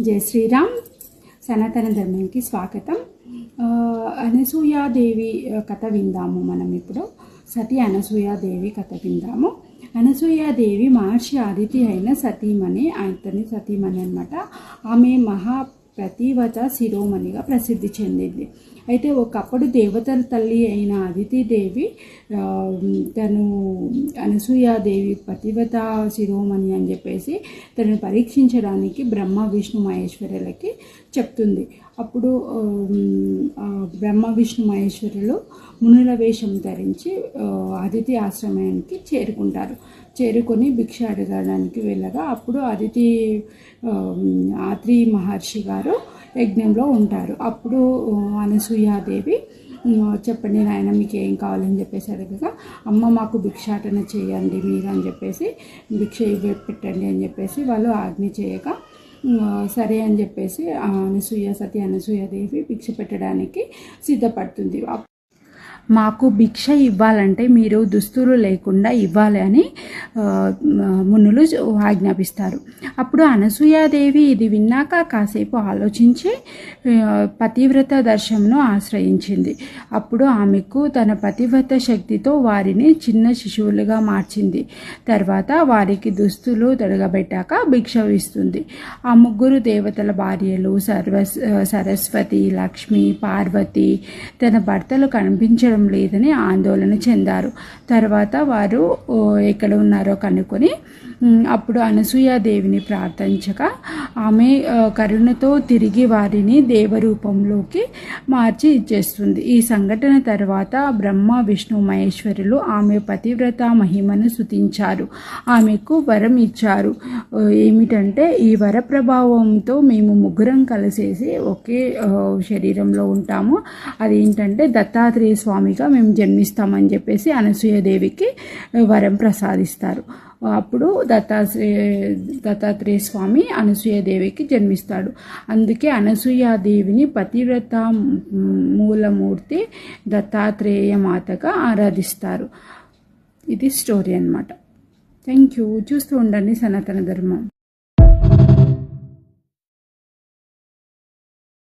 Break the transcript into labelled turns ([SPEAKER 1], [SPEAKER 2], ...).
[SPEAKER 1] జై శ్రీరామ్. సనాతన ధర్మానికి స్వాగతం. అనసూయాదేవి కథ విందాము మనం ఇప్పుడు. సతీ అనసూయాదేవి కథ విందాము. అనసూయాదేవి మహర్షి అదితి అయిన సతీమణి అతని సతీమణి అనమాట ఆమె మహా ప్రతివత శిరోమణిగా ప్రసిద్ధి చెందింది. అయితే ఒకప్పుడు దేవతల తల్లి అయిన అదితిదేవి దేవి తను అనసూయాదేవి పతివత శిరోమణి అని చెప్పేసి తనను పరీక్షించడానికి బ్రహ్మ విష్ణు మహేశ్వరులకి చెప్తుంది. అప్పుడు బ్రహ్మ విష్ణు మహేశ్వరులు మునుల వేషం ధరించి అతిథి ఆశ్రమానికి చేరుకుంటారు. చేరుకొని భిక్ష అడగడానికి వెళ్ళగా అప్పుడు అతిథి ఆత్రి మహర్షి గారు యజ్ఞంలో ఉంటారు. అప్పుడు అనసూయాదేవి చెప్పండి నాయన మీకు ఏం కావాలని చెప్పేసి అడగగా అమ్మ మాకు భిక్షాటన చేయండి మీరు అని చెప్పేసి భిక్ష పెట్టండి అని చెప్పేసి వాళ్ళు ఆజ్ఞ చేయగా సరే అని చెప్పేసి ఆ అనసూయ సతి అనసూయాదేవి భిక్ష పెట్టడానికి సిద్ధపడుతుంది. మాకు భిక్ష ఇవ్వాలంటే మీరు దుస్తులు లేకుండా ఇవ్వాలి అని మునులు ఆజ్ఞాపిస్తారు. అప్పుడు అనసూయాదేవి ఇది విన్నాక కాసేపు ఆలోచించి పతివ్రత దర్శనంను ఆశ్రయించింది. అప్పుడు ఆమెకు తన పతివ్రత శక్తితో వారిని చిన్న శిశువులుగా మార్చింది. తర్వాత వారికి దుస్తులు తొడగబెట్టాక భిక్ష ఇస్తుంది. ఆ ముగ్గురు దేవతల భార్యలు సర్వ సరస్వతి లక్ష్మి పార్వతి తన భర్తలు కనిపించడం లేదని ఆందోళన చెందారు. తర్వాత వారు ఎక్కడ ఉన్నారో కనుక్కొని అప్పుడు అనసూయాదేవిని ప్రార్థించగా ఆమె కరుణతో తిరిగి వారిని దేవరూపంలోకి మార్చి ఇచ్చేస్తుంది. ఈ సంఘటన తర్వాత బ్రహ్మ విష్ణు మహేశ్వరులు ఆమె పతివ్రత మహిమను స్తుతించారు. ఆమెకు వరం ఇచ్చారు. ఏమిటంటే ఈ వర ప్రభావంతో మేము ముగ్గురం కలిసేసి ఒకే శరీరంలో ఉంటాము. అదేంటంటే దత్తాత్రేయ స్వామిగా మేము జన్మిస్తామని చెప్పేసి అనసూయదేవికి వరం ప్రసాదిస్తారు. అప్పుడు దత్తాత్రేయ దత్తాత్రేయ స్వామి అనసూయదేవికి జన్మిస్తాడు. అందుకే అనసూయాదేవిని పతివ్రత మూలమూర్తి దత్తాత్రేయ మాతగా ఆరాధిస్తారు. ఇది స్టోరీ అన్నమాట. థ్యాంక్ యూ చూస్తూ ఉండండి సనాతన ధర్మం.